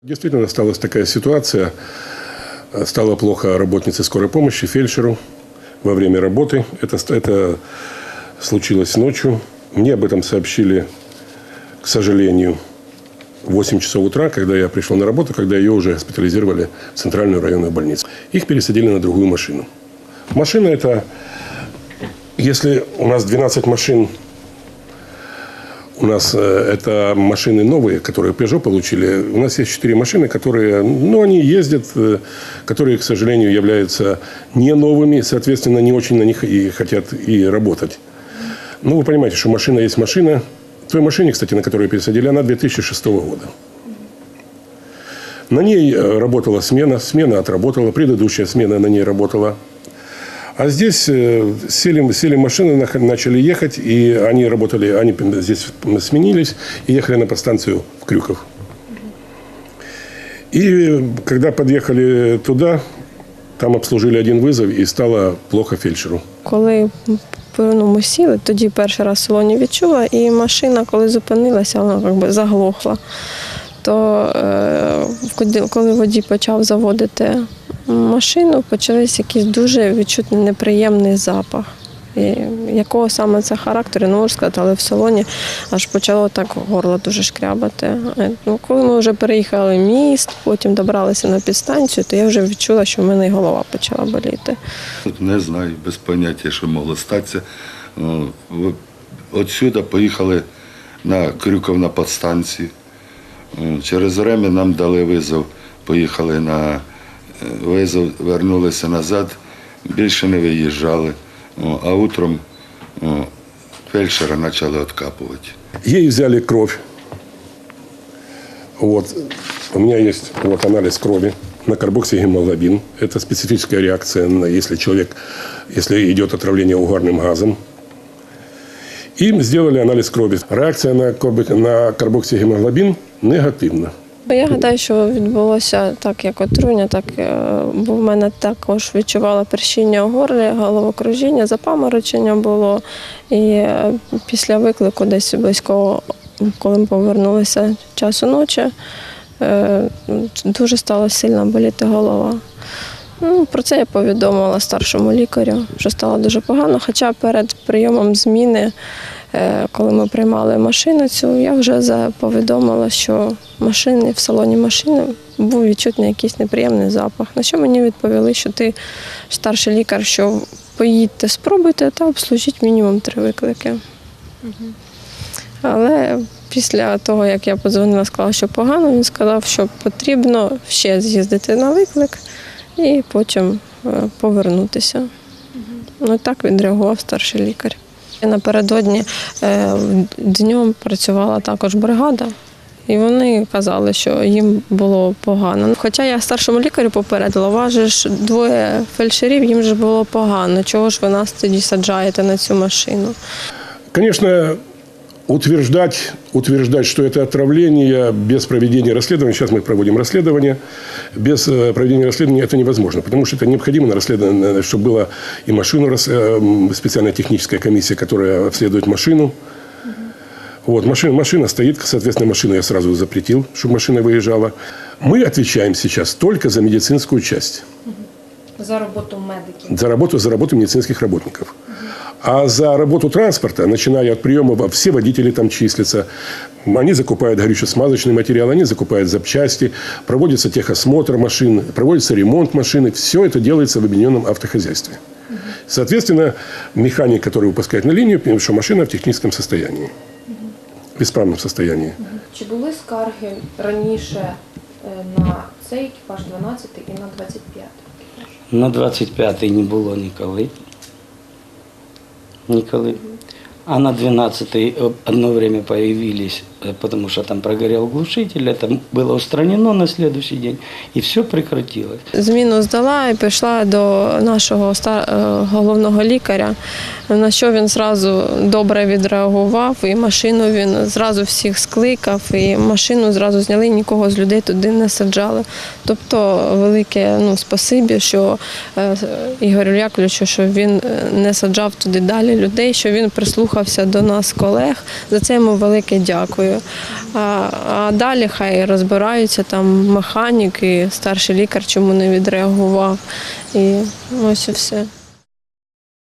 Действительно осталась такая ситуация. Стало плохо работнице скорой помощи, фельдшеру во время работы. Это, это случилось ночью. Мне об этом сообщили, к сожалению, в 8 часов утра, когда я пришел на работу, когда ее уже госпитализировали в центральную районную больницу. Их пересадили на другую машину. Машина это, если у нас 12 машин у нас э, это машины новые, которые Peugeot получили. У нас есть четыре машины, которые, ну, они ездят, э, которые, к сожалению, являются не новыми, соответственно, не очень на них и хотят и работать. Ну, вы понимаете, что машина есть машина. Той машине, кстати, на которую пересадили, она 2006 года. На ней э, работала смена, смена отработала, предыдущая смена на ней работала. А здесь э, сели, сели в машины, нах- начали ехать, и они работали, они здесь сменились и ехали на подстанцию в Крюков. И когда подъехали туда, там обслужили один вызов, и стало плохо фельдшеру. Коли ну, ми сіли, тоді перший раз в салоні відчула, і машина, коли зупинилася, вона якби заглохла. То е, коли- коли водій почав заводити машину, почався якийсь дуже відчутний неприємний запах. І якого саме це характеру, не можу сказати, але в салоні аж почало так горло дуже шкрябати. Е, Ну, коли ми вже переїхали міст, потім добралися на підстанцію, то я вже відчула, що в мене і голова почала боліти. Не знаю, без поняття, що могло статися. Отсюди поїхали на Крюков на подстанцію. О, Через время нам дали визов, поїхали на визов, вернулися назад, більше не виїжджали. А утром фельдшера почали відкапувати. Ей взяли кровь. Вот. У меня есть вот анализ крови на карбоксигемоглобин. Это специфическая реакция, если человек, если идет отравление угарным газом. Им сделали анализ крови. Реакция на, на карбоксигемоглобин негативна. Я гадаю, що відбулося так, як отруєння, так е, бо в мене також відчувала першіння горлі, головокружіння, запаморочення було. І е, після виклику, десь близько, коли ми повернулися часу ночі, е, дуже стала сильно боліти голова. Ну, про це я повідомила старшому лікарю, що стало дуже погано. Хоча перед прийомом зміни, коли ми приймали машину цю, я вже повідомила, що машини в салоні машини був відчутний якийсь неприємний запах. На що мені відповіли, що ти старший лікар, що поїдьте, спробуйте та обслужіть мінімум три виклики. Але після того, як я подзвонила, сказала, що погано, він сказав, що потрібно ще з'їздити на виклик і потім е, повернутися. Ну так відреагував старший лікар. Напередодні е, днем працювала також бригада, і вони казали, що їм було погано. Хоча я старшому лікарю попередила, важиш двоє фельдшерів, їм же було погано. Чого ж ви нас тоді саджаєте на цю машину? Конечно, утверждать, утверждать, что это отравление без проведения расследования, сейчас мы проводим расследование, без э, проведения расследования это невозможно, потому что это необходимо на расследование, чтобы была и машину, э, специальная техническая комиссия, которая обследует машину. Вот, машина, машина стоит, соответственно, машину я сразу запретил, чтобы машина выезжала. Мы отвечаем сейчас только за медицинскую часть. За роботу медиків. За работу, за работу медицинских работников. А за работу транспорта, начиная от приема, во- все водители там числятся. Они закупают горюче-смазочный материал, они закупают запчасти, проводится техосмотр машин, проводится ремонт машины. Все это делается в объединенном автохозяйстве. Соответственно, механик, который выпускает на линию, понимает, что машина в техническом состоянии, в исправном состоянии. Чи були скарги раніше е, на цей екіпаж 12 і на 25? На 25-й не було ніколи. Ніколи. А на 12-й одно время появились, э, потому что там прогорел глушитель, это было устранено на следующий день, и все прекратилось. Зміну здала і пішла до нашого е, головного лікаря, на що він зразу добре відреагував, і машину він зразу всіх скликав, і машину зразу зняли, нікого з людей туди не саджали. Тобто велике ну, спасибі, що е, Ігорю Яковлевичу, що він е, не саджав туди далі людей, що він прислухався до нас, колег. За це йому велике дякую. Допомогою. А, а далі хай розбираються там механіки, старший лікар, чому не відреагував. І ось і все.